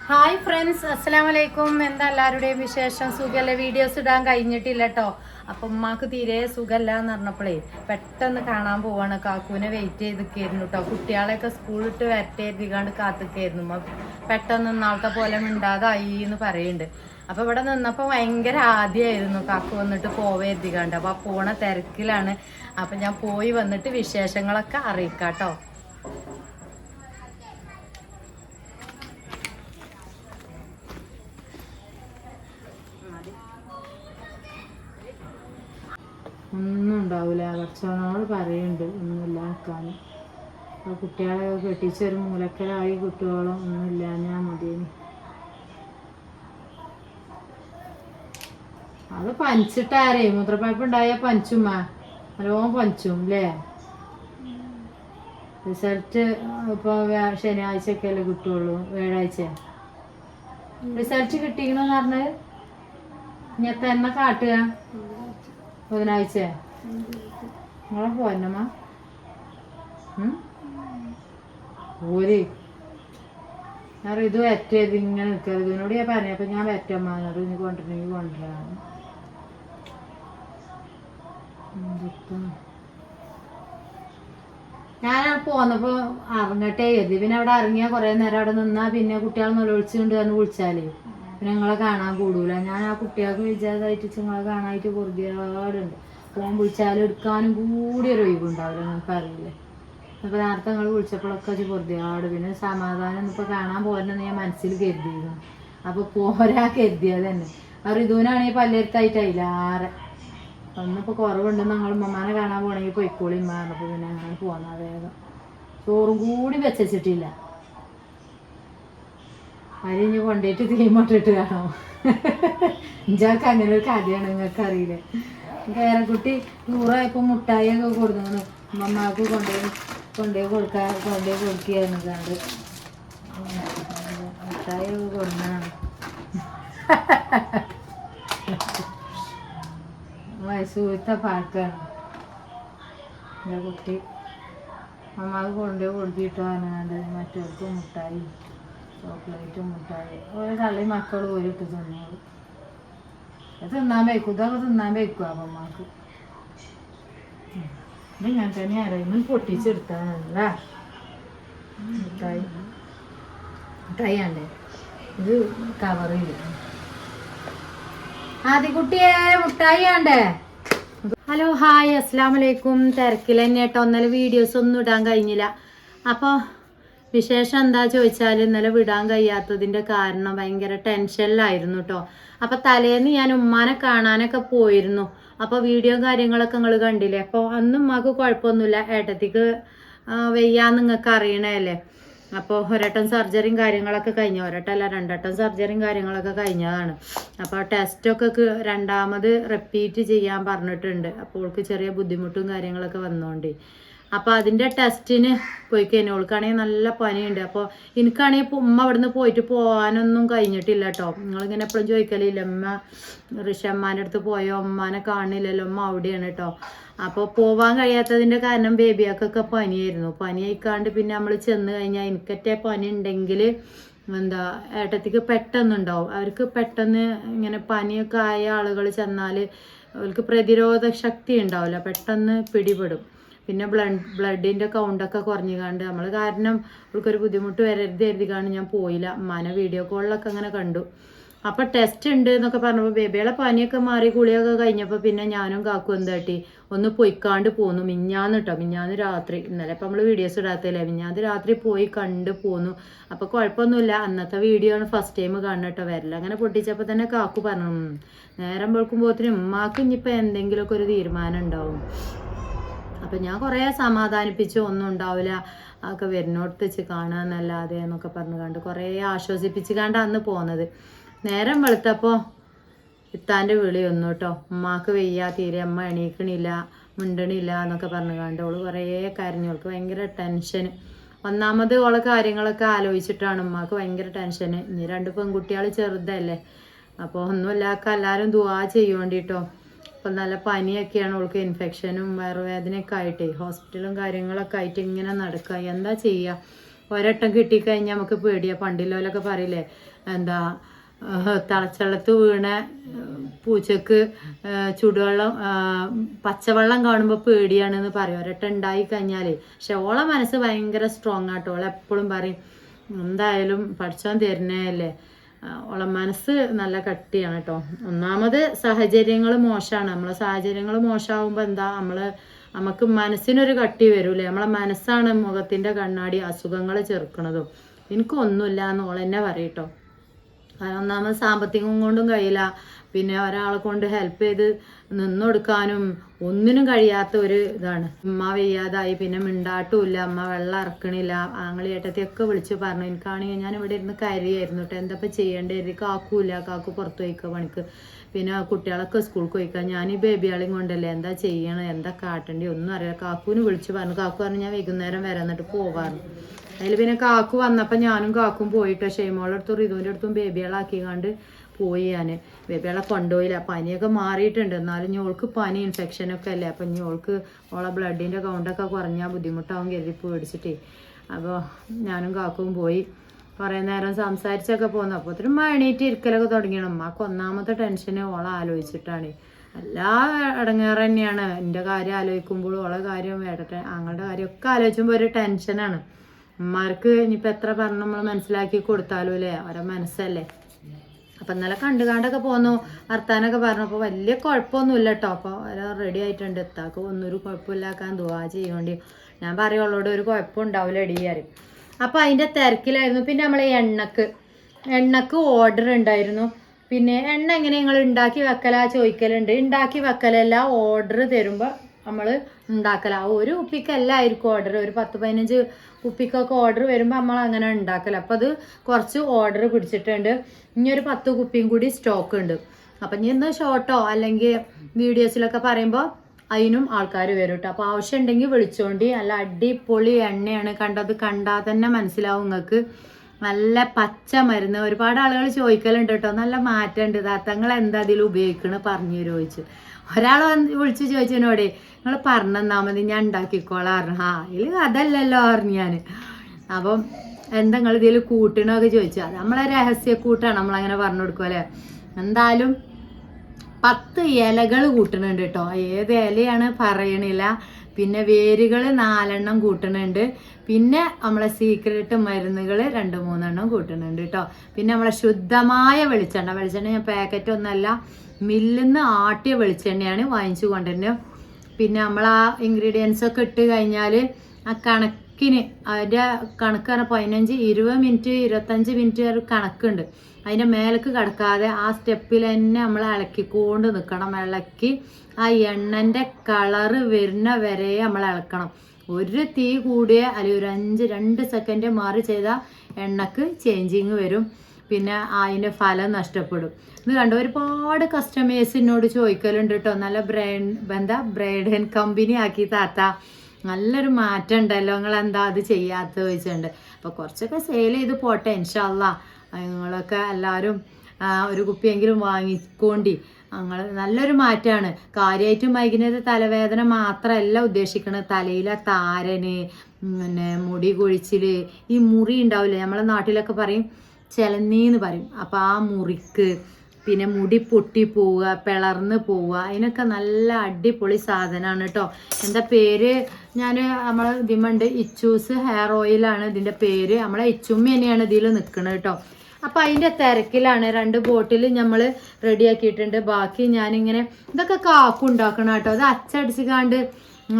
Hi friends അസ്സലാം വലൈക്കും എന്താ എല്ലാവരുടെയും വിശേഷം? സുഖമല്ലേ വീഡിയോസ് ഇടാൻ കഴിഞ്ഞിട്ടില്ല കേട്ടോ അപ്പം ഉമ്മാക്ക് തീരെ സുഖമല്ല എന്ന് പറഞ്ഞപ്പോഴേ പെട്ടെന്ന് കാണാൻ പോവാണ്. കാക്കുവിനെ വെയിറ്റ് ചെയ്തിരിക്കായിരുന്നു കേട്ടോ കുട്ടികളെയൊക്കെ സ്കൂളിട്ട് വരട്ടെ എഴുതിക്കാണ്ട് കാത്തിക്കായിരുന്നു പെട്ടെന്ന് ഇന്നാളത്തെ പോലെ മിണ്ടാതായി എന്ന് പറയുന്നുണ്ട് അപ്പൊ ഇവിടെ നിന്നപ്പോൾ ഭയങ്കര ആദ്യമായിരുന്നു കാക്കു വന്നിട്ട് പോവേ എഴുതിക്കാണ്ട് അപ്പൊ ആ പോണ തിരക്കിലാണ്. അപ്പൊ ഞാൻ പോയി വന്നിട്ട് വിശേഷങ്ങളൊക്കെ അറിയിക്കാട്ടോ. ഒന്നും ഉണ്ടാവില്ല ഭക്ഷണോട് പറയുന്നുണ്ട് ഒന്നുമില്ല ആക്കാൻ ആ കുട്ടികളെ കെട്ടിച്ചൊരു മൂലക്കലായി കുട്ടികളും ഒന്നുമില്ല ഞാൻ മതിയേനി. അത് പനിച്ചിട്ടാരേ മൂത്രപ്പഴപ്പ് ഉണ്ടായ പനിച്ചുമ്മ. നല്ലോണം പനിച്ചും അല്ലേ റിസൾട്ട് ഇപ്പോൾ ശനിയാഴ്ചയൊക്കെ അല്ലേ കിട്ടുള്ളൂ വ്യാഴാഴ്ച. റിസൾട്ട് കിട്ടിക്കണമെന്ന് പറഞ്ഞത്? ഞാൻ തന്നെ കാട്ടുക? ബുധനാഴ്ച. നിങ്ങളെ പോന്നമ്മ ഓര് ഞാൻ ഇത് വറ്റത് ഇങ്ങനെ നിൽക്കരുത്. ഇതിനോട് ഞാൻ പറഞ്ഞു അപ്പം ഞാൻ വറ്റമ്മ എന്നോട് ഇനി കൊണ്ടുവരണമെങ്കിൽ കൊണ്ടുവരാം ഞാൻ പോന്നപ്പോ അറിഞ്ഞിട്ടേ എഴുതി പിന്നെ അവിടെ ഇറങ്ങിയാൽ കുറേ നേരം അവിടെ നിന്നാ പിന്നെ കുട്ടികൾ നിലവിളിച്ചുകൊണ്ട് തന്നെ വിളിച്ചാലേ പിന്നെ നിങ്ങളെ കാണാൻ കൂടൂല. ഞാൻ ആ കുട്ടികൾക്ക് വിചാരിച്ചായിട്ട് നിങ്ങളെ കാണാനായിട്ട് പൊറുതിയാടുണ്ട്. ഫോൺ വിളിച്ചാലും എടുക്കാനും കൂടി ഒരു ഒഴിവുണ്ടാവില്ല നിങ്ങൾക്ക് അറിയില്ലേ അപ്പോൾ നേരത്തെ നിങ്ങൾ വിളിച്ചപ്പോഴൊക്കെ ഒരു പൊറുതിയാട് പിന്നെ സമാധാനം ഇപ്പോൾ കാണാൻ പോരെന്ന് ഞാൻ മനസ്സിൽ കരുതിയിരുന്നു. അപ്പോൾ പോരാ കരുതിയത് തന്നെ. ആ ഋതുവിനാണെങ്കിൽ പല്ലരുത്തായിട്ടായില്ല ആറ് ഒന്നിപ്പോൾ കുറവുണ്ടെന്ന് ഞങ്ങൾ ഉമ്മമാനെ കാണാൻ പോകണമെങ്കിൽ പൊയ്ക്കോളി അപ്പോൾ പിന്നെ അങ്ങനെ പോന്നാ വേഗം. ചോറും കൂടി വെച്ചിട്ടില്ല അരിഞ്ഞ് കൊണ്ടേറ്റ് തീമട്ടിട്ട് കാണോ. ഇഞ്ചാക്ക് അങ്ങനെ ഒരു കഥയാണ് നിങ്ങൾക്ക് അറിയില്ല പേരക്കുട്ടി മുട്ടായി ഒക്കെ കൊടുക്കുന്നു ഉമ്മമാക്ക് കൊണ്ടുപോയി കൊണ്ടുപോയി കൊടുക്കാൻ കൊണ്ടേ കൊടുക്കുകയാണ് കണ്ട് മിഠായി കൊണ്ടാണ് മൈസൂരത്തെ പാക്കാണ് എന്റെ കുട്ടി. അമ്മയ്ക്ക് കൊണ്ടേ കൊടുത്തിട്ടാണ് വന്നാണ്ട് മറ്റവർക്ക് മുട്ടായി ചോക്ലേറ്റും മുട്ടായി ഒരു തള്ളി മക്കൾ പോയിട്ട് തിന്നോളൂ. തിന്നാൻ വയ്ക്കും. ഇതൊക്കെ തിന്നാൻ വയ്ക്കും അമ്മമാക്ക് ഇത് ഞാൻ തന്നെ ആരെങ്കിലും പൊട്ടിച്ചെടുത്താണല്ല മുട്ടായി മുട്ടായി ആണ്ടേ ഇത് കവറിൽ ആദ്യകുട്ടിയെ മുട്ടായി ആണ്ടേ ഹലോ ഹായ് അസ്സാം വലൈക്കും തിരക്കിൽ തന്നെ കേട്ടോ ഇന്നലെ വീഡിയോസ് ഒന്നും ഇടാൻ കഴിഞ്ഞില്ല. അപ്പോൾ വിശേഷം എന്താ ചോദിച്ചാൽ ഇന്നലെ വിടാൻ കഴിയാത്തതിന്റെ കാരണം ഭയങ്കര ടെൻഷനിലായിരുന്നു കേട്ടോ അപ്പോൾ തലേന്ന് ഞാൻ ഉമ്മാനെ കാണാനൊക്കെ പോയിരുന്നു. അപ്പോൾ വീഡിയോ കാര്യങ്ങളൊക്കെ നിങ്ങൾ കണ്ടില്ലേ? അപ്പോൾ അന്നും ഉമ്മാക്ക് കുഴപ്പമൊന്നുമില്ല. ഏട്ടത്തിക്ക് വയ്യാന്ന് നിങ്ങൾക്ക് അറിയണല്ലേ അപ്പോൾ ഒരട്ടം സർജറിയും കാര്യങ്ങളൊക്കെ കഴിഞ്ഞു. ഒരട്ടല്ല രണ്ടട്ടം സർജറിയും കാര്യങ്ങളൊക്കെ കഴിഞ്ഞതാണ്. അപ്പോൾ ടെസ്റ്റൊക്കെ രണ്ടാമത് റിപ്പീറ്റ് ചെയ്യാൻ പറഞ്ഞിട്ടുണ്ട്. അപ്പോൾ അവൾക്ക് ചെറിയ ബുദ്ധിമുട്ടും കാര്യങ്ങളൊക്കെ വന്നോണ്ട്. അപ്പോൾ അതിന്റെ ടെസ്റ്റിന് പോയി കഴിഞ്ഞു അവൾക്കാണെങ്കിൽ നല്ല പനിയുണ്ട്. അപ്പോൾ എനിക്കാണെങ്കിൽ ഉമ്മ അവിടുന്ന് പോയിട്ട് പോകാനൊന്നും കഴിഞ്ഞിട്ടില്ല കേട്ടോ നിങ്ങളിങ്ങനെ എപ്പോഴും ചോദിക്കലില്ല ഉമ്മ ഋഷമ്മാന്റെ അടുത്ത് പോയോ? ഉമ്മാനെ കാണില്ലല്ലോ. ഉമ്മ അവിടെയാണ് കേട്ടോ അപ്പോൾ പോവാൻ കഴിയാത്തതിന്റെ കാരണം ബേബിയാക്കൊക്കെ പനിയായിരുന്നു. പനി ആയിക്കാണ്ട് പിന്നെ നമ്മൾ ചെന്ന് കഴിഞ്ഞാൽ എനിക്കറ്റേ പനി ഉണ്ടെങ്കിൽ എന്താ ഏട്ടത്തിക്ക് പെട്ടെന്നുണ്ടാവും. അവർക്ക് പെട്ടെന്ന് ഇങ്ങനെ പനിയൊക്കെ ആയ ആളുകൾ ചെന്നാൽ അവർക്ക് പ്രതിരോധ ശക്തി ഉണ്ടാവില്ല. പെട്ടെന്ന് പിടിപെടും. പിന്നെ ബ്ലഡ് ബ്ലഡിന്റെ കൗണ്ടൊക്കെ കുറഞ്ഞു കണ്ട് നമ്മൾ കാരണം അവൾക്കൊരു ബുദ്ധിമുട്ട് വരരുത് കരുതിക്കാണ്ട് ഞാൻ പോയില്ല. മന വീഡിയോ കോളിലൊക്കെ അങ്ങനെ കണ്ടു. അപ്പോൾ ടെസ്റ്റ് ഉണ്ട് എന്നൊക്കെ പറഞ്ഞപ്പോൾ ബേബികളെ പനിയൊക്കെ മാറി കുളിയൊക്കെ കഴിഞ്ഞപ്പോൾ പിന്നെ ഞാനും കാക്കും എന്താട്ടി ഒന്ന് പൊയ്ക്കാണ്ട് പോന്നു. മിഞ്ഞാന്ന് കേട്ടോ മിഞ്ഞാന്ന് രാത്രി. ഇന്നലെ ഇപ്പം നമ്മൾ വീഡിയോസ് ഇടാത്തല്ലേ മിഞ്ഞാന്ന് രാത്രി പോയി കണ്ട് പോന്നു. അപ്പോൾ കുഴപ്പമൊന്നുമില്ല. അന്നത്തെ വീഡിയോ ആണ് ഫസ്റ്റ് ടൈം കാണുന്നത് കേട്ടോ വരല അങ്ങനെ പൊട്ടിച്ചപ്പോൾ തന്നെ കാക്കു പറഞ്ഞു "ഉം, നേരം വെളുക്കുമ്പോഴത്തേനും ഉമ്മാക്ക് ഇനിയിപ്പോൾ എന്തെങ്കിലുമൊക്കെ ഒരു തീരുമാനം ഉണ്ടാവും. അപ്പം ഞാൻ കുറേ സമാധാനിപ്പിച്ചു. ഒന്നും ഉണ്ടാവില്ല. ഒക്കെ വരുന്നോടത്ത് വെച്ച് കാണാന്നല്ലാതെ എന്നൊക്കെ പറഞ്ഞു കണ്ട് കുറേ ആശ്വസിപ്പിച്ച് കണ്ടാണ് അന്ന് പോന്നത്. നേരം വെളുത്തപ്പോൾ ഇത്താന്റെ വിളി വന്നു കേട്ടോ ഉമ്മാക്ക് വയ്യ തീരെ അമ്മ എണീക്കണില്ല മുണ്ടണില്ല എന്നൊക്കെ പറഞ്ഞു കണ്ട് ഓൾ കുറേ കരഞ്ഞു. അവൾക്ക് ഭയങ്കര ടെൻഷൻ ഒന്നാമത് ഓളെ കാര്യങ്ങളൊക്കെ ആലോചിച്ചിട്ടാണ് ഉമ്മാക്ക് ഭയങ്കര ടെൻഷൻ ഇനി രണ്ട് പെൺകുട്ടികൾ ചെറുതല്ലേ. അപ്പോൾ ഒന്നുമില്ലാക്ക എല്ലാവരും ദുവാ ചെയ്യുവേണ്ടിട്ടോ ഇപ്പം നല്ല പനിയൊക്കെയാണ് ഓൾക്ക് ഇൻഫെക്ഷനും വയറുവേദനയൊക്കെ ആയിട്ട്. ഹോസ്പിറ്റലും കാര്യങ്ങളൊക്കെ ആയിട്ട് ഇങ്ങനെ നടക്കുക എന്താ ചെയ്യുക ഒരട്ടം കിട്ടിക്കഴിഞ്ഞാൽ നമുക്ക് പേടിയാ. പണ്ടില്ലോലൊക്കെ പറയില്ലേ എന്താ തിളച്ചെള്ളത്ത് വീണ പൂച്ചക്ക് ചുടുവെള്ളം പച്ചവെള്ളം കാണുമ്പോൾ പേടിയാണെന്ന് പറയും. ഒരട്ട ഉണ്ടായി കഴിഞ്ഞാൽ പക്ഷെ ഓളെ മനസ്സ് ഭയങ്കര സ്ട്രോങ് ആട്ടോ. ഓളെ എപ്പോഴും പറയും എന്തായാലും പഠിച്ചോൻ തരുന്നതല്ലേ ഓളെ മനസ്സ് നല്ല കട്ടിയാണ് കേട്ടോ ഒന്നാമത് സാഹചര്യങ്ങൾ മോശമാണ് നമ്മളെ സാഹചര്യങ്ങൾ മോശമാകുമ്പോൾ എന്താ? നമ്മൾ നമുക്ക് മനസ്സിനൊരു കട്ടി വരൂലേ. നമ്മളെ മനസ്സാണ് മുഖത്തിന്റെ കണ്ണാടി അസുഖങ്ങൾ ചെറുക്കണതും. എനിക്കൊന്നുമില്ല എന്ന് ഓളെന്നെ പറയട്ടോ ഒന്നാമത് സാമ്പത്തികം കൊണ്ടും കഴിയില്ല. പിന്നെ ഒരാളെ കൊണ്ട് ഹെൽപ്പ് ചെയ്ത് നിന്നൊടുക്കാനും ഒന്നിനും കഴിയാത്ത ഒരു ഇതാണ്. ഉമ്മ വയ്യാതായി പിന്നെ മിണ്ടാട്ടുമില്ല അമ്മ വെള്ളം ഇറക്കണില്ല ആങ്ങളി ഏട്ടത്തെയൊക്കെ വിളിച്ച് പറഞ്ഞു. എനിക്കാണെങ്കിൽ ഞാൻ ഇവിടെ ഇരുന്ന് കരയായിരുന്നു കേട്ടോ എന്താ ഇപ്പം ചെയ്യേണ്ടത്? കാക്കൂല്ല കാക്കു പുറത്ത് പോയിക്കുക പണിക്ക്. പിന്നെ കുട്ടികളൊക്കെ സ്കൂളിൽ പോയിക്കുക ഞാൻ ഈ ബേബിയാളെയും കൊണ്ടല്ലേ? എന്താ ചെയ്യണം എന്താ കാട്ടേണ്ടി ഒന്നും അറിയില്ല. കാക്കുവിന് വിളിച്ച് പറഞ്ഞു. കാക്കു പറഞ്ഞു ഞാൻ വൈകുന്നേരം വരാന്നിട്ട് പോവാറുണ്ട് അതിൽ പിന്നെ കാക്കു വന്നപ്പോൾ ഞാനും കാക്കും പോയിട്ട്. ഷെയ്മോളുടെ അടുത്തും റിതുവിന്റെ അടുത്തും ബേബികളാക്കി കണ്ട് പോയി ഞാൻ ബേബികളെ കൊണ്ടുപോയില്ല. പനിയൊക്കെ മാറിയിട്ടുണ്ട്. എന്നാലും ഞോൾക്ക് പനി ഇൻഫെക്ഷനൊക്കെ അല്ലേ? അപ്പം ഞോൾക്ക് ഓളെ ബ്ലഡിന്റെ കൗണ്ടൊക്കെ കുറഞ്ഞാൽ ബുദ്ധിമുട്ടാവും കരുതി പേടിച്ചിട്ടേ. അപ്പോൾ ഞാനും കാക്കും പോയി. കുറേ നേരം സംസാരിച്ചൊക്കെ പോന്നു. അപ്പോൾ ഒത്തിരി മണീറ്റ് ഇരിക്കലൊക്കെ തുടങ്ങിയാണ്. ഉമ്മാക്ക് ഒന്നാമത്തെ ടെൻഷന് ഓളെ ആലോചിച്ചിട്ടാണ്. എല്ലാ ഇടങ്ങേറ് തന്നെയാണ്. എന്റെ കാര്യം ആലോചിക്കുമ്പോഴും ഓളെ കാര്യം വേടട്ടെ ആങ്ങളുടെ കാര്യമൊക്കെ ആലോചിക്കുമ്പോൾ ഒരു ടെൻഷനാണ് ഉമ്മാർക്ക് ഇനിയിപ്പോൾ എത്ര പറഞ്ഞു നമ്മൾ മനസ്സിലാക്കി കൊടുത്താലും അല്ലേ? അവരെ മനസ്സല്ലേ? അപ്പം ഇന്നലെ കണ്ടു കണ്ടൊക്കെ പോന്നു. വർത്താനൊക്കെ പറഞ്ഞപ്പോൾ വലിയ കുഴപ്പമൊന്നുമില്ല കേട്ടോ. അപ്പോൾ റെഡി ആയിട്ടുണ്ട്. എത്താക്ക് ഒന്നൊരു കുഴപ്പമില്ലാക്കാൻ ദുവാ ചെയ്യേണ്ടി ഞാൻ പറയുള്ളോട് ഒരു കുഴപ്പം ഉണ്ടാവില്ല എടിയാറ് അപ്പോൾ അതിന്റെ തിരക്കിലായിരുന്നു. പിന്നെ നമ്മളെ എണ്ണക്ക്. എണ്ണക്ക് ഓർഡർ ഉണ്ടായിരുന്നു. പിന്നെ എണ്ണ എങ്ങനെ നിങ്ങൾ ഉണ്ടാക്കി വെക്കലാ ചോദിക്കലുണ്ട്. ഉണ്ടാക്കി വെക്കലല്ല ഓർഡർ തരുമ്പോൾ നമ്മൾ ഉണ്ടാക്കല. ഒരു ഉപ്പിക്കല്ലായിരിക്കും ഓർഡർ ഒരു പത്ത് പതിനഞ്ച് കുപ്പിക്കൊക്കെ ഓർഡർ വരുമ്പോൾ നമ്മൾ അങ്ങനെ ഉണ്ടാക്കല. അപ്പോൾ അത് കുറച്ച് ഓർഡർ പിടിച്ചിട്ടുണ്ട്. ഇനി ഒരു പത്ത് കുപ്പിയും കൂടി സ്റ്റോക്ക് ഉണ്ട്. അപ്പം ഇനി ഇന്ന് ഷോർട്ടോ അല്ലെങ്കിൽ വീഡിയോസിലൊക്കെ പറയുമ്പോൾ അതിനും ആൾക്കാർ വരും കേട്ടോ അപ്പോൾ ആവശ്യം ഉണ്ടെങ്കിൽ വിളിച്ചോണ്ടി. നല്ല അടിപൊളി എണ്ണയാണ്. കണ്ടത് കണ്ടാൽ തന്നെ മനസ്സിലാവും നിങ്ങൾക്ക് നല്ല പച്ച മരുന്ന്. ഒരുപാട് ആളുകൾ ചോദിക്കലുണ്ട് കേട്ടോ നല്ല മാറ്റമുണ്ട് താത്തങ്ങൾ എന്താ അതിൽ ഉപയോഗിക്കണം പറഞ്ഞു ചോദിച്ചു. ഒരാൾ വന്ന് വിളിച്ച് ചോദിച്ചതിനോട് നിങ്ങൾ പറഞ്ഞാൽ മതി ഞാൻ ഉണ്ടാക്കിക്കോളാം പറഞ്ഞു. ആ ഇതിൽ അതല്ലല്ലോ പറഞ്ഞു ഞാൻ അപ്പം എന്താ നിങ്ങൾ ഇതിൽ കൂട്ടണമൊക്കെ ചോദിച്ചു. അത് നമ്മളെ രഹസ്യ കൂട്ടാണ് നമ്മളങ്ങനെ പറഞ്ഞു കൊടുക്കും അല്ലേ? എന്തായാലും പത്ത് ഇലകൾ കൂട്ടണുണ്ട് കേട്ടോ ഏത് ഇലയാണ് പറയണില്ല. പിന്നെ വേരുകൾ നാലെണ്ണം കൂട്ടണുണ്ട്. പിന്നെ നമ്മളെ സീക്രട്ട് മരുന്നുകൾ രണ്ട് മൂന്നെണ്ണം കൂട്ടണുണ്ട് കേട്ടോ പിന്നെ നമ്മളെ ശുദ്ധമായ വെളിച്ചെണ്ണ. വെളിച്ചെണ്ണ ഞാൻ പാക്കറ്റ് ഒന്നല്ല. മില്ലിന്ന് ആട്ടിയ വെളിച്ചെണ്ണയാണ് വാങ്ങിച്ചു കൊണ്ടുവരുന്നത് പിന്നെ നമ്മൾ ആ ഇൻഗ്രീഡിയൻസ് ഒക്കെ ഇട്ട് കഴിഞ്ഞാൽ ആ കണക്കിന് അതിന്റെ കണക്ക് പറഞ്ഞാൽ പതിനഞ്ച് ഇരുപത് മിനിറ്റ് ഇരുപത്തഞ്ച് മിനിറ്റ് ഒരു കണക്കുണ്ട്. അതിന്റെ മേലേക്ക് കിടക്കാതെ ആ സ്റ്റെപ്പിൽ തന്നെ നമ്മൾ ഇളക്കിക്കൊണ്ട് നിൽക്കണം ഇളക്കി ആ എണ്ണന്റെ കളറ് വരുന്ന വരെ നമ്മൾ ഇളക്കണം. ഒരു തീ കൂടിയ അല്ലെങ്കിൽ ഒരു അഞ്ച് രണ്ട് സെക്കൻഡ് മാറി ചെയ്താൽ എണ്ണക്ക് ചേഞ്ചിങ് വരും. പിന്നെ അതിന്റെ ഫലം നഷ്ടപ്പെടും. ഇത് കണ്ട? ഒരുപാട് കസ്റ്റമേഴ്സ് എന്നോട് ചോദിക്കലുണ്ട് കേട്ടോ നല്ല ബ്രാൻഡ് എന്താ? ബ്രൈഡ് ആൻഡ് കമ്പനി ആക്കി താത്ത. നല്ലൊരു മാറ്റം ഉണ്ടല്ലോ. നിങ്ങൾ എന്താ അത് ചെയ്യാത്ത ചോദിച്ചിട്ടുണ്ട്. അപ്പോൾ കുറച്ചൊക്കെ സെയിൽ ചെയ്ത് പോട്ടെ ഇൻഷാല്ല നിങ്ങളൊക്കെ എല്ലാവരും ഒരു കുപ്പിയെങ്കിലും വാങ്ങിക്കോണ്ടി. ഞങ്ങൾ നല്ലൊരു മാറ്റമാണ് കാര്യമായിട്ടും വൈകുന്നത് തലവേദന മാത്രമല്ല ഉദ്ദേശിക്കുന്നത് തലയിലെ താരന് പിന്നെ മുടി കൊഴിച്ചിൽ ഈ മുറി ഉണ്ടാവില്ലേ? നമ്മളെ നാട്ടിലൊക്കെ പറയും ചിലന്നീന്ന് പറയും. അപ്പോൾ ആ മുറിക്ക് പിന്നെ മുടി പൊട്ടി പോവുക പിളർന്ന് പോവുക. അതിനൊക്കെ നല്ല അടിപൊളി സാധനമാണ് കേട്ടോ എന്താ പേര്? ഞാൻ നമ്മൾ ഇതിമുണ്ട് ഇച്ചൂസ് ഹെയർ ഓയിലാണ് ഇതിന്റെ പേര്. നമ്മളെ ഇച്ചുമ്മ തന്നെയാണ് ഇതിൽ നിൽക്കുന്നത് കേട്ടോ അപ്പം അതിന്റെ തിരക്കിലാണ് രണ്ട് ബോട്ടിൽ നമ്മൾ റെഡിയാക്കിയിട്ടുണ്ട് ബാക്കി ഞാനിങ്ങനെ ഇതൊക്കെ കാക്കും ഉണ്ടാക്കണം കേട്ടോ അത് അച്ചടിച്ച് കാണ്ട്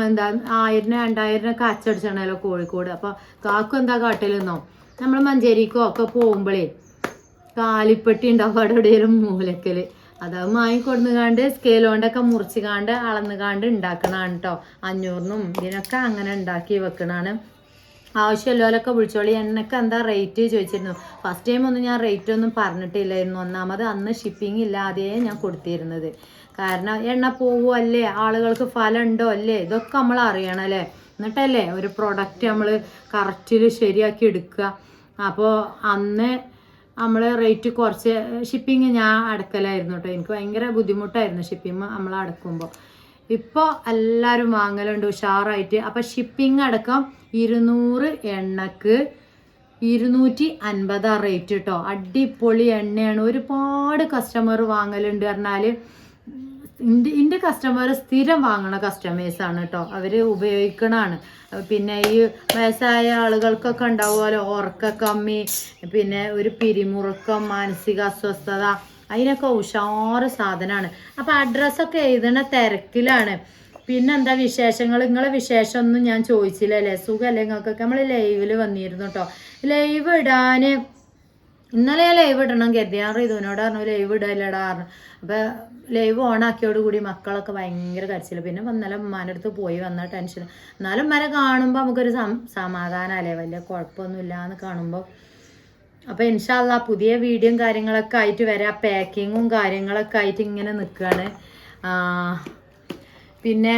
എന്താ ആയിരം രണ്ടായിരം ഒക്കെ അച്ചടിച്ചാണല്ലോ കോഴിക്കോട്. അപ്പോൾ കാക്കും എന്താ കാട്ടിലെന്നോ നമ്മൾ മഞ്ചേരിക്കോ ഒക്കെ പോകുമ്പോഴേ കാലിപ്പെട്ടി ഉണ്ടാവും അവിടെ എവിടെയെങ്കിലും മൂലക്കൽ. അത് വാങ്ങിക്കൊടുന്ന് കാണ്ട് സ്കെയിൽ കൊണ്ടൊക്കെ മുറിച്ച് കാണ്ട് അളന്ന് കാണ്ട് ഉണ്ടാക്കണതാണ് കേട്ടോ അഞ്ഞൂറിനും ഇതിനൊക്കെ അങ്ങനെ ഉണ്ടാക്കി വെക്കണതാണ് ആവശ്യമുള്ളവരൊക്കെ വിളിച്ചോളി. എണ്ണക്ക് എന്താ റേറ്റ് ചോദിച്ചിരുന്നു. ഫസ്റ്റ് ടൈം ഒന്നും ഞാൻ റേറ്റ് ഒന്നും പറഞ്ഞിട്ടില്ലായിരുന്നു. ഒന്നാമത് അന്ന് ഷിപ്പിംഗ് ഇല്ലാതെ ഞാൻ കൊടുത്തിരുന്നത്. കാരണം എണ്ണ പോവോ അല്ലേ? ആളുകൾക്ക് ഫലം ഉണ്ടോ അല്ലേ? ഇതൊക്കെ നമ്മൾ അറിയണം അല്ലേ? എന്നിട്ടല്ലേ ഒരു പ്രൊഡക്റ്റ് നമ്മൾ കറക്റ്റിൽ ശരിയാക്കി എടുക്കുക. അപ്പോൾ അന്ന് നമ്മൾ റേറ്റ് കുറച്ച് ഷിപ്പിംഗ് ഞാൻ അടക്കലായിരുന്നു കേട്ടോ എനിക്ക് ഭയങ്കര ബുദ്ധിമുട്ടായിരുന്നു ഷിപ്പിംഗ് നമ്മൾ അടക്കുമ്പോൾ ഇപ്പോൾ എല്ലാവരും വാങ്ങലുണ്ട് ഉഷാറായിട്ട്. അപ്പോൾ ഷിപ്പിംഗ് അടക്കം ഇരുന്നൂറ് എണ്ണക്ക് ഇരുന്നൂറ്റി അൻപതാ റേറ്റ് കേട്ടോ അടിപൊളി എണ്ണയാണ്. ഒരുപാട് കസ്റ്റമർ വാങ്ങലുണ്ട് പറഞ്ഞാൽ എന്റെ കസ്റ്റമർ സ്ഥിരം വാങ്ങണ കസ്റ്റമേഴ്സാണ് കേട്ടോ അവർ ഉപയോഗിക്കണതാണ് പിന്നെ ഈ വയസ്സായ ആളുകൾക്കൊക്കെ ഉണ്ടാവുമല്ലോ. ഉറക്ക കമ്മി പിന്നെ ഒരു പിരിമുറുക്കം മാനസിക അസ്വസ്ഥത അതിനൊക്കെ ഉഷാറ് സാധനമാണ്. അപ്പോൾ അഡ്രസ്സൊക്കെ എഴുതണ തിരക്കിലാണ്. പിന്നെന്താ വിശേഷങ്ങൾ? നിങ്ങളെ വിശേഷമൊന്നും ഞാൻ ചോദിച്ചില്ലല്ലേ? സുഖമല്ലേ നിങ്ങൾക്കൊക്കെ നമ്മൾ ലൈവിൽ വന്നിരുന്നു കേട്ടോ ലൈവ് ഇടാൻ ഇന്നലെ ലൈവ് ഇടണം കരുതി. ഞാൻ റിതുവിനോട് പറഞ്ഞു ലൈവ് ഇടല്ലടാ പറഞ്ഞു. അപ്പോൾ ലൈവ് ഓണാക്കിയോടുകൂടി മക്കളൊക്കെ ഭയങ്കര കരച്ചിൽ പിന്നെ ഇന്നലെ ഉമ്മാന്റെ അടുത്ത് പോയി വന്ന ടെൻഷൻ എന്നാലും ഉമ്മാനെ കാണുമ്പോൾ നമുക്കൊരു സം സമാധാനമല്ലേ വലിയ കുഴപ്പമൊന്നുമില്ല എന്ന് കാണുമ്പോൾ അപ്പോൾ ഇൻഷാല്ല പുതിയ വീഡിയോയും കാര്യങ്ങളൊക്കെ ആയിട്ട് വരാം. പാക്കിങ്ങും കാര്യങ്ങളൊക്കെ ആയിട്ട് ഇങ്ങനെ നിൽക്കുകയാണ് പിന്നെ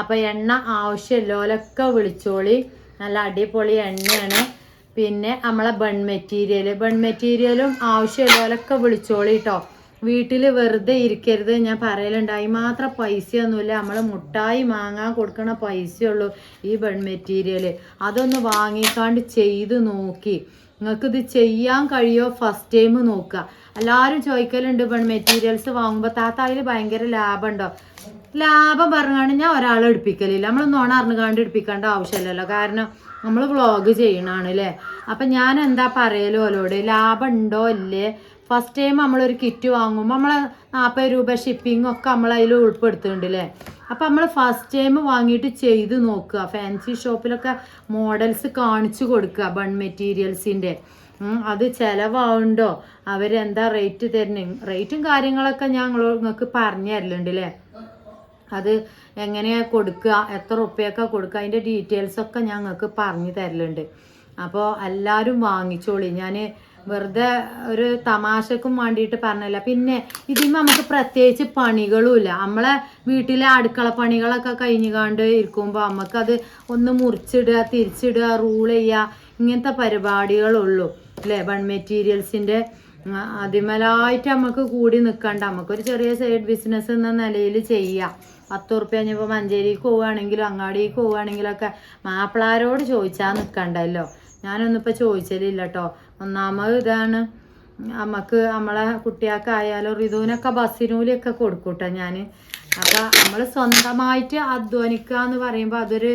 അപ്പോൾ എണ്ണ ആവശ്യമില്ലോലൊക്കെ വിളിച്ചോളി. നല്ല അടിപൊളി എണ്ണയാണ്. പിന്നെ നമ്മളെ ബൺ മെറ്റീരിയൽ ബൺ മെറ്റീരിയലും ആവശ്യമുള്ളവരൊക്കെ വിളിച്ചോളി കേട്ടോ വീട്ടിൽ വെറുതെ ഇരിക്കരുത്. ഞാൻ പറയലുണ്ടായി മാത്രം പൈസയൊന്നുമില്ല. നമ്മൾ മുട്ടായി വാങ്ങാൻ കൊടുക്കണ പൈസയുള്ളൂ ഈ ബൺ മെറ്റീരിയൽ അതൊന്ന് വാങ്ങിക്കാണ്ട് ചെയ്ത് നോക്കി. നിങ്ങൾക്ക് ഇത് ചെയ്യാൻ കഴിയോ? ഫസ്റ്റ് ടൈം നോക്കുക. എല്ലാവരും ചോദിക്കലുണ്ട് ബൺ മെറ്റീരിയൽസ് വാങ്ങുമ്പോൾ താത്ത അതിൽ ഭയങ്കര ലാഭമുണ്ടോ? ലാഭം പറഞ്ഞാണ് ഞാൻ ഒരാളെ എടുപ്പിക്കലില്ല. നമ്മൾ നോണ അറിഞ്ഞുകാണ്ട് എടുപ്പിക്കേണ്ട ആവശ്യമില്ലല്ലോ. കാരണം നമ്മൾ വ്ളോഗ് ചെയ്യണമാണ് അല്ലേ അപ്പം ഞാൻ എന്താ പറയലോ ഓലോട്? ലാഭം ഉണ്ടോ ഇല്ലേ? ഫസ്റ്റ് ടൈം നമ്മളൊരു കിറ്റ് വാങ്ങുമ്പോൾ നമ്മൾ നാൽപ്പത് രൂപ ഷിപ്പിംഗ് ഒക്കെ നമ്മൾ അതിൽ ഉൾപ്പെടുത്തുന്നുണ്ട് അല്ലേ അപ്പം നമ്മൾ ഫസ്റ്റ് ടൈം വാങ്ങിയിട്ട് ചെയ്ത് നോക്കുക. ഫാൻസി ഷോപ്പിലൊക്കെ മോഡൽസ് കാണിച്ചു കൊടുക്കുക ബൺ മെറ്റീരിയൽസിന്റെ അത് ചിലവാവുണ്ടോ? അവരെന്താ റേറ്റ് തരുന്നത് റേറ്റും കാര്യങ്ങളൊക്കെ ഞാൻ നിങ്ങൾക്ക് പറഞ്ഞു തരലുണ്ട് അല്ലേ അത് എങ്ങനെയാണ് കൊടുക്കുക? എത്ര ഉപ്പയൊക്കെ കൊടുക്കുക? അതിന്റെ ഡീറ്റെയിൽസൊക്കെ നിങ്ങൾക്ക് പറഞ്ഞു തരലുണ്ട്. അപ്പോൾ എല്ലാവരും വാങ്ങിച്ചോളി. ഞാൻ വെറുതെ ഒരു തമാശക്കും വേണ്ടിയിട്ട് പറഞ്ഞല്ല. പിന്നെ ഇതിന് നമുക്ക് പ്രത്യേകിച്ച് പണികളുമില്ല. നമ്മളെ വീട്ടിലെ അടുക്കള പണികളൊക്കെ കഴിഞ്ഞുകാണ്ട് ഇരിക്കുമ്പോൾ നമുക്കത് ഒന്ന് മുറിച്ചിടുക തിരിച്ചിടുക റൂൾ ചെയ്യുക ഇങ്ങനത്തെ പരിപാടികളുള്ളൂ. അല്ലേ? വൺ മെറ്റീരിയൽസിന്റെ അതിമലായിട്ട് നമുക്ക് കൂടി നിൽക്കണ്ട നമുക്കൊരു ചെറിയ സൈഡ് ബിസിനസ് എന്ന നിലയിൽ ചെയ്യാം. പത്ത് ഉറുപ്പ്യ കഴിഞ്ഞപ്പോൾ മഞ്ചേരിക്ക് പോവുകയാണെങ്കിലും അങ്ങാടിക്ക് പോവുകയാണെങ്കിലൊക്കെ മാപ്പിളാരോട് ചോദിച്ചാൽ നിൽക്കണ്ടല്ലോ ഞാനൊന്നിപ്പോൾ ചോദിച്ചതില്ല കേട്ടോ ഒന്നാമത് ഇതാണ് നമുക്ക് നമ്മളെ കുട്ടികൾക്കായാലും ഋതുവിനൊക്കെ ബസ്സിനൂലൊക്കെ കൊടുക്കൂട്ടോ ഞാൻ അപ്പം നമ്മൾ സ്വന്തമായിട്ട് അധ്വാനിക്കുക എന്ന് പറയുമ്പോൾ അതൊരു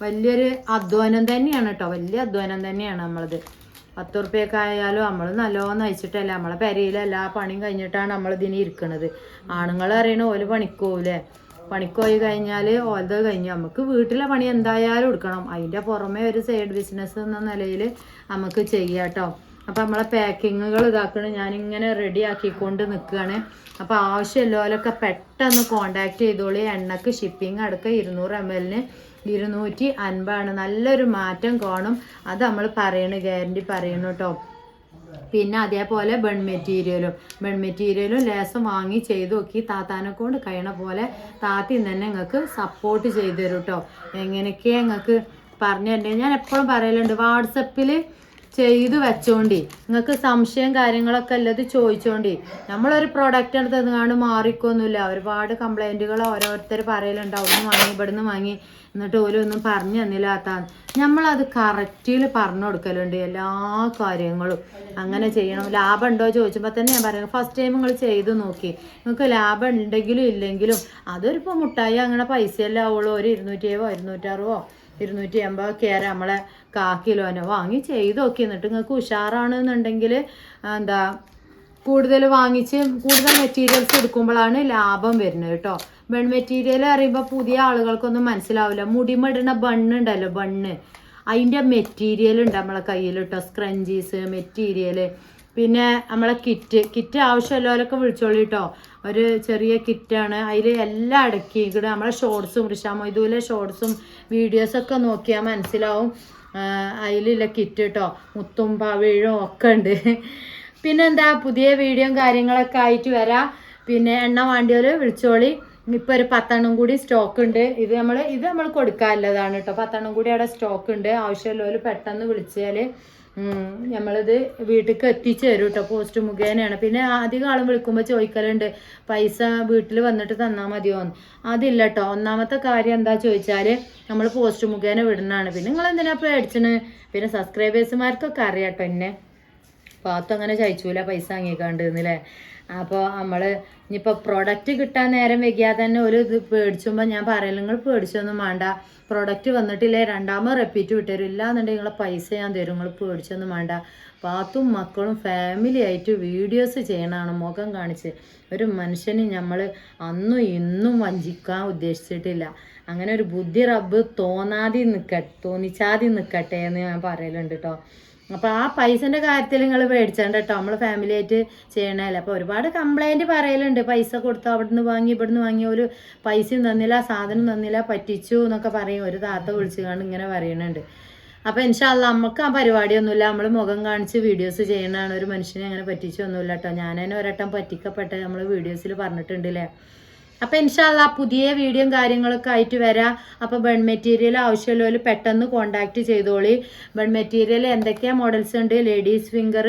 വലിയൊരു അധ്വാനം തന്നെയാണ് കേട്ടോ വലിയ അധ്വാനം തന്നെയാണ് നമ്മളത്. പത്ത് ഉറുപ്പ്യൊക്കെ ആയാലും നമ്മൾ നല്ലോണം നയിച്ചിട്ടല്ല നമ്മളെ പെരയിലെല്ലാ പണിയും കഴിഞ്ഞിട്ടാണ് നമ്മൾ ഇതിന് ഇരിക്കണത്. ആണുങ്ങൾ അറിയണ ഓൽ പണിക്കോയി കഴിഞ്ഞാൽ ഓലത് കഴിഞ്ഞു. നമുക്ക് വീട്ടിലെ പണി എന്തായാലും എടുക്കണം. അതിന്റെ പുറമെ ഒരു സൈഡ് ബിസിനസ് എന്ന നിലയിൽ നമുക്ക് ചെയ്യാം കേട്ടോ അപ്പോൾ നമ്മളെ പാക്കിങ്ങുകൾ ഇതാക്കണം. ഞാനിങ്ങനെ റെഡി ആക്കിക്കൊണ്ട് നിൽക്കുകയാണ് അപ്പോൾ ആവശ്യമുള്ളവരൊക്കെ പെട്ടെന്ന് കോണ്ടാക്ട് ചെയ്തോളി. എണ്ണക്ക് ഷിപ്പിംഗ് അടക്കം ഇരുന്നൂറ് എം എല്ലിന് ഇരുന്നൂറ്റി അൻപതാണ്. നല്ലൊരു മാറ്റം കാണും. അത് നമ്മൾ പറയണ ഗ്യാരണ്ടി പറയണു കേട്ടോ പിന്നെ അതേപോലെ ബൺ മെറ്റീരിയലും ബൺ മെറ്റീരിയലും ലേസം വാങ്ങി ചെയ്ത് നോക്കി. താത്താനെ കൊണ്ട് കഴിയണ പോലെ താത്തി തന്നെ നിങ്ങൾക്ക് സപ്പോർട്ട് ചെയ്തു തരും കേട്ടോ എങ്ങനെയൊക്കെ നിങ്ങൾക്ക് പറഞ്ഞു തരേണ്ടത് ഞാൻ എപ്പോഴും പറയലുണ്ട് വാട്സപ്പിൽ ചെയ്ത് വെച്ചോണ്ടി. നിങ്ങൾക്ക് സംശയം കാര്യങ്ങളൊക്കെ അല്ലത് ചോദിച്ചോണ്ടി. നമ്മളൊരു പ്രൊഡക്റ്റ് എടുത്ത് കാണും മാറിക്കൊന്നുമില്ല. ഒരുപാട് കംപ്ലൈന്റുകൾ ഓരോരുത്തർ പറയലുണ്ട്. അവിടുന്ന് വാങ്ങി ഇവിടുന്ന് വാങ്ങി. എന്നിട്ട് ഓലൊന്നും പറഞ്ഞു തന്നില്ലാത്ത. നമ്മളത് കറക്റ്റിൽ പറഞ്ഞു കൊടുക്കലുണ്ട് എല്ലാ കാര്യങ്ങളും. അങ്ങനെ ചെയ്യണം. ലാഭം ഉണ്ടോ ചോദിച്ചപ്പോൾ തന്നെ ഞാൻ പറയുന്നത് ഫസ്റ്റ് ടൈം നിങ്ങൾ ചെയ്ത് നോക്കി. നിങ്ങൾക്ക് ലാഭം ഉണ്ടെങ്കിലും ഇല്ലെങ്കിലും അതൊരിപ്പോൾ മുട്ടായി അങ്ങനെ പൈസയല്ലേ ആവുള്ളൂ. ഒരു ഇരുന്നൂറ്റി എഴുപോ ഇരുന്നൂറ്ററുപോ ഇരുന്നൂറ്റി എൺപത് കയറി നമ്മളെ കാ വാങ്ങി ചെയ്ത് നോക്കി. എന്നിട്ട് നിങ്ങൾക്ക് ഉഷാറാണെന്നുണ്ടെങ്കിൽ എന്താ കൂടുതൽ വാങ്ങിച്ച് കൂടുതൽ മെറ്റീരിയൽസ് എടുക്കുമ്പോഴാണ് ലാഭം വരുന്നത് കേട്ടോ. ബൺ മെറ്റീരിയൽ അറിയുമ്പോൾ പുതിയ ആളുകൾക്കൊന്നും മനസ്സിലാവില്ല. മുടിമിടുന്ന ബണ്ണുണ്ടല്ലോ ബണ്ണ് അതിന്റെ മെറ്റീരിയൽ ഉണ്ട് നമ്മളെ കയ്യിൽ കേട്ടോ. സ്ക്രഞ്ചീസ് മെറ്റീരിയൽ പിന്നെ നമ്മളെ കിറ്റ് കിറ്റ് ആവശ്യമുള്ളവരൊക്കെ വിളിച്ചോളൂ കേട്ടോ ഒരു ചെറിയ കിറ്റാണ് അതിൽ എല്ലാം അടക്കി. ഇവിടെ നമ്മളെ ഷോർട്സും ഋഷാമൊയ്തുവിലെ ഷോർട്സും വീഡിയോസൊക്കെ നോക്കിയാൽ മനസ്സിലാവും. അതിലുള്ള കിറ്റ് കേട്ടോ മുത്തും പവിഴും ഒക്കെ ഉണ്ട്. പിന്നെന്താ പുതിയ വീഡിയോയും കാര്യങ്ങളൊക്കെ ആയിട്ട് വരാം. പിന്നെ എണ്ണ വേണ്ടിയവർ വിളിച്ചോളി. ഇപ്പോൾ ഒരു പത്തെണ്ണം കൂടി സ്റ്റോക്ക് ഉണ്ട്. ഇത് നമ്മൾ ഇത് നമ്മൾ കൊടുക്കാനുള്ളതാണ് കേട്ടോ പത്തെണ്ണം കൂടി അവിടെ സ്റ്റോക്ക് ഉണ്ട്. ആവശ്യമുള്ളവർ പെട്ടെന്ന് വിളിച്ചാൽ നമ്മളിത് വീട്ടിലേക്ക് എത്തിച്ചു തരും കേട്ടോ പോസ്റ്റ് മുഖേനയാണ്. പിന്നെ അധികം ആളും വിളിക്കുമ്പോൾ ചോദിക്കലുണ്ട് പൈസ വീട്ടിൽ വന്നിട്ട് തന്നാൽ മതിയോ എന്ന് അതില്ല കേട്ടോ ഒന്നാമത്തെ കാര്യം എന്താ ചോദിച്ചാൽ നമ്മൾ പോസ്റ്റ് മുഖേന വിടുന്നതാണ്. പിന്നെ നിങ്ങൾ എന്തിനാ പേടിച്ചണ്? പിന്നെ സബ്സ്ക്രൈബേഴ്സുമാർക്കൊക്കെ അറിയാം കേട്ടോ എന്നെ. പാത്തു അങ്ങനെ ചയച്ചൂല പൈസ വാങ്ങിക്കാണ്ട് എന്നല്ലേ അപ്പോൾ നമ്മൾ ഇനിയിപ്പോൾ പ്രൊഡക്റ്റ് കിട്ടാൻ നേരം വൈകിയാൽ തന്നെ ഒരു ഇത് പേടിച്ചുമ്പോൾ ഞാൻ പറയല നിങ്ങൾ പേടിച്ചൊന്നും വേണ്ട പ്രൊഡക്റ്റ് വന്നിട്ടില്ലേ? രണ്ടാമത് റിപ്പീറ്റ് വിട്ടുതരും ഇല്ലാന്നുണ്ടെങ്കിൽ നിങ്ങളെ പൈസ ഞാൻ തരും. നിങ്ങൾ പേടിച്ചൊന്നും വേണ്ട. പാത്തും മക്കളും ഫാമിലി ആയിട്ട് വീഡിയോസ് ചെയ്യണമാണ് മുഖം കാണിച്ച്. ഒരു മനുഷ്യന് നമ്മൾ അന്നും ഇന്നും വഞ്ചിക്കാൻ ഉദ്ദേശിച്ചിട്ടില്ല. അങ്ങനെ ഒരു ബുദ്ധി റബ്ബ് തോന്നാതെ നിൽക്കട്ടെ തോന്നിച്ചാതെ നിൽക്കട്ടെ എന്ന് ഞാൻ പറയലുണ്ട് കേട്ടോ അപ്പോൾ ആ പൈസന്റെ കാര്യത്തിൽ നിങ്ങൾ മേടിച്ചേണ്ട കേട്ടോ നമ്മൾ ഫാമിലി ആയിട്ട് ചെയ്യണതല്ലേ. അപ്പോൾ ഒരുപാട് കംപ്ലൈന്റ് പറയലുണ്ട്. പൈസ കൊടുത്തു നിന്ന് വാങ്ങി ഇവിടുന്ന് വാങ്ങി. ഒരു പൈസയും തന്നില്ല സാധനം തന്നില്ല പറ്റിച്ചു എന്നൊക്കെ പറയും. ഒരു താത്ത വിളിച്ചു കണ്ട് ഇങ്ങനെ പറയുന്നുണ്ട് അപ്പോൾ ഇൻഷാല്ല നമുക്ക് ആ പരിപാടിയൊന്നുമില്ല. നമ്മൾ മുഖം കാണിച്ച് വീഡിയോസ് ചെയ്യണതാണ് ഒരു മനുഷ്യനെ അങ്ങനെ പറ്റിച്ചൊന്നുമില്ല കേട്ടോ ഞാൻ തന്നെ ഒരട്ടം പറ്റിക്കപ്പെട്ട നമ്മൾ വീഡിയോസിൽ പറഞ്ഞിട്ടുണ്ടല്ലേ അപ്പോൾ ഇൻഷാല്ല പുതിയ വീഡിയോയും കാര്യങ്ങളൊക്കെ ആയിട്ട് വരാം. അപ്പോൾ ബൺ മെറ്റീരിയൽ ആവശ്യമുള്ളവർ പെട്ടെന്ന് കോണ്ടാക്ട് ചെയ്തോളി. ബൺ മെറ്റീരിയൽ എന്തൊക്കെയാ മോഡൽസ് ഉണ്ട്? ലേഡീസ് ഫിംഗർ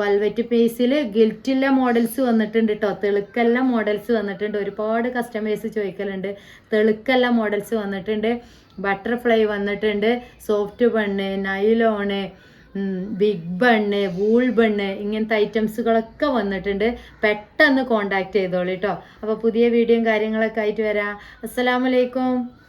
വൽവെറ്റ് പേസിൽ ഗിൽറ്റില്ല മോഡൽസ് വന്നിട്ടുണ്ട് കേട്ടോ തെളുക്കല്ല മോഡൽസ് വന്നിട്ടുണ്ട്. ഒരുപാട് കസ്റ്റമേഴ്സ് ചോദിക്കലുണ്ട്. തെളുക്കല്ല മോഡൽസ് വന്നിട്ടുണ്ട്. ബട്ടർഫ്ലൈ വന്നിട്ടുണ്ട്. Soft bun nylon big bun wool bun ഇങ്ങനത്തെ ഐറ്റംസുകളൊക്കെ വന്നിട്ടുണ്ട്. പെട്ടെന്ന് കോണ്ടാക്ട് ചെയ്തോളൂ കേട്ടോ അപ്പോൾ പുതിയ വീഡിയോയും കാര്യങ്ങളൊക്കെ ആയിട്ട് വരാം. അസ്സലാമലൈക്കും